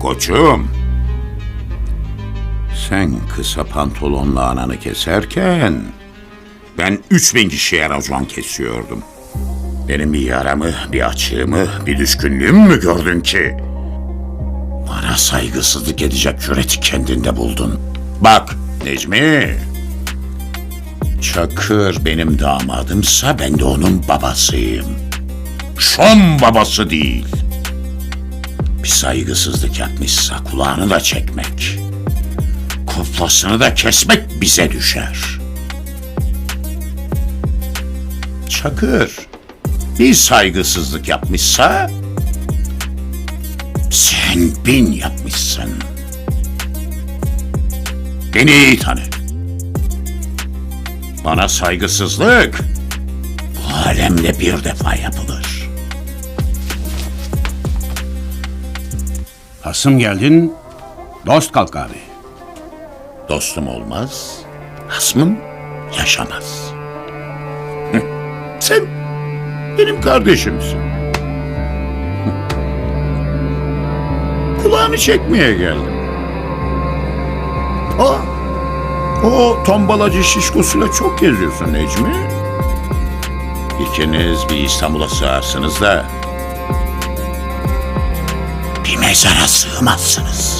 koçum. Sen kısa pantolonla ananı keserken ben 3000 kişiye racon kesiyordum. Benim bir yaramı, bir açığımı, bir düşkünlüğümü mü gördün ki? Bana saygısızlık edecek cüreti kendinde buldun. Bak Necmi, Çakır benim damadımsa ben de onun babasıyım. Şom babası değil. Bir saygısızlık yapmışsa kulağını da çekmek. Kuflasını da kesmek bize düşer. Çakır bir saygısızlık yapmışsa sen bin yapmışsın. Beni iyi tanı. Bana saygısızlık bu alemde bir defa yapılır. Hasım geldin, dost kalk abi. Dostum olmaz, hasmım yaşamaz. Sen benim kardeşimsin. Kulağını çekmeye geldim. O, o tombalacı şişkosuyla çok geziyorsun Necmi. İkiniz bir İstanbul'a sığarsınız da mezara sığmazsınız.